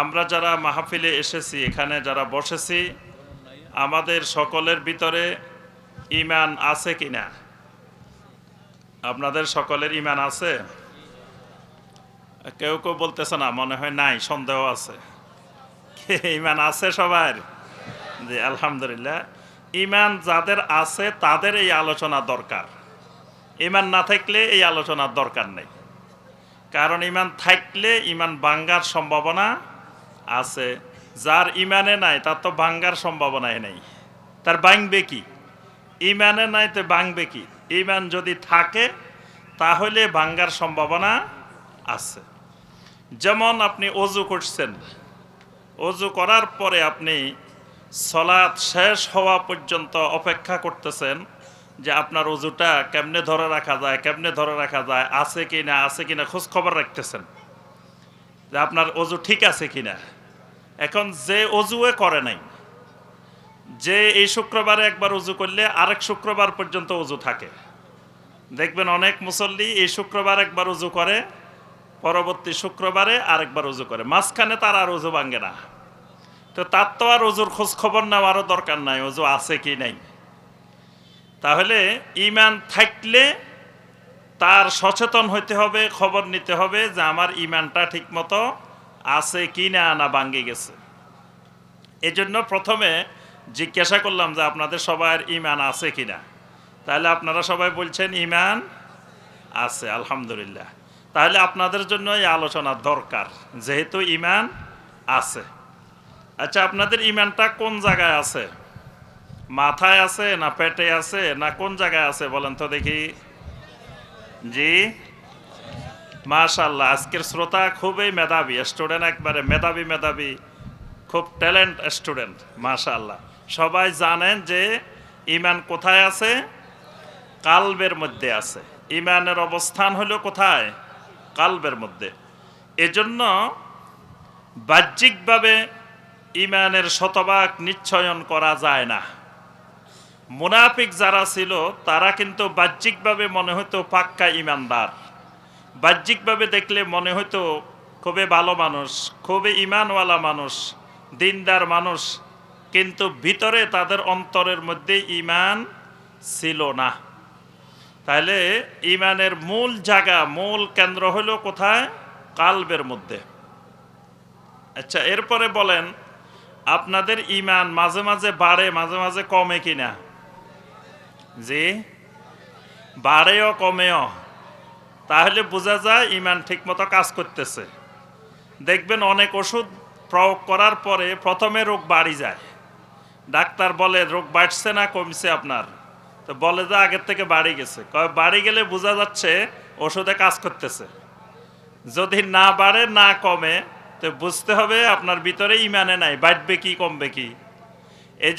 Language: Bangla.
আমরা যারা মাহফিলে এসেছি, এখানে যারা বসেছি, আমাদের সকলের ভিতরে ইমান আছে কি না আপনাদের সকলের ইমান আছে? কেউ কেউ বলতেছে না, মনে হয় নাই, সন্দেহ আছে। ইমান আছে সবার? জি, আলহামদুলিল্লাহ। ইমান যাদের আছে, তাদের এই আলোচনা দরকার। ইমান না থাকলে এই আলোচনার দরকার নেই। কারণ ইমান থাকলে ইমান বাঙ্গার সম্ভাবনা আছে, যার ইমানে নাই, তার তো ভাঙ্গার সম্ভাবনাই নেই। তার ভাঙবে কি? ইমানে নাই তো ভাঙবে কি? ইমান যদি থাকে, তাহলে ভাঙ্গার সম্ভাবনা আছে। যেমন আপনি অজু করছেন, অজু করার পরে আপনি সলাৎ শেষ হওয়া পর্যন্ত অপেক্ষা করতেছেন যে আপনার অজুটা কেমনে ধরে রাখা যায়, কেমনে ধরে রাখা যায়, আছে কি না আছে কি না খোঁজ খবর রাখতেছেন। যে আপনার অজু ঠিক আছে কি না এখন যে অজুয়ে করে নাই। যে এই শুক্রবারে একবার অজু করলে আরেক শুক্রবার পর্যন্ত অজু থাকে। দেখবেন অনেক মুসল্লি এই শুক্রবার একবার উজু করে, পরবর্তী শুক্রবারে আরেকবার উজু করে। মাঝখানে তার আর উজু ভাঙ্গে না। তো তার তো আর উজুর খোঁজ খবর নেওয়ারও দরকার নাই উজু আছে কি নাই। তাহলে ইমান থাকলে তার সচেতন হইতে হবে, খবর নিতে হবে যে আমার ইমানটা ঠিকমতো আছে কি না না ভাঙ্গে গেছে। এই জন্য প্রথমে জিজ্ঞাসা করলাম যে আপনাদের সবার ইমান আছে কি না। তাহলে আপনারা সবাই বলছেন, ইমান আছে, আলহামদুলিল্লাহ। তাহলে আপনাদের জন্য এই আলোচনা দরকার, যেহেতু ইমান আছে। আচ্ছা আপনাদের ইমানটা কোন জায়গায় আছে? মাথায় আছে না পেটে আছে না কোন জায়গায় আছে বলেন তো দেখি। জি? মাশাল্লাহ আজকের শ্রোতা খুবই মেধাবী স্টুডেন্ট একবারে মেধাবী মেধাবী, খুব ট্যালেন্ট স্টুডেন্ট মাশাল্লাহ সবাই জানেন যে ইমান কোথায় আছে? কালবের মধ্যে আছে। ইমানের অবস্থান হলো কোথায়? কালবের মধ্যে। এজন্য বাহ্যিকভাবে ইমানের শতভাগ নিশ্চয়ন করা যায় না। মুনাফিক যারা ছিল, তারা কিন্তু বাহ্যিকভাবে মনে হতো পাক্কা ইমানদার। বাহ্যিকভাবে দেখলে মনে হতো খুবই ভালো মানুষ, খুবই ইমানওয়ালা মানুষ, দিনদার মানুষ। কিন্তু ভিতরে তাদের অন্তরের মধ্যে ইমান ছিল না। তাহলে ইমানের মূল জায়গা, মূল কেন্দ্র হলো কোথায়? কালবের মধ্যে। আচ্ছা এরপরে বলেন, আপনাদের ইমান মাঝে মাঝে বাড়ে, মাঝে মাঝে কমে কিনা? জি? বাড়েও, কমেও। তাহলে বোঝা যায় ইমান ঠিকমতো কাজ করতেছে। দেখবেন অনেক ওষুধ প্রয়োগ করার পরে প্রথমে রোগ বাড়ি যায়। ডাক্তার বলে, রোগ বাড়ছে না, কমছে আপনার। তো বলে যে, আগের থেকে বাড়ি গেছে। বাড়ি গেলে বোঝা যাচ্ছে ওষুধে কাজ করতেছে। যদি না বাড়ে, না কমে, তো বুঝতে হবে আপনার ভিতরে ইমানে নাই, বাড়বে কি, কমবে কি? এই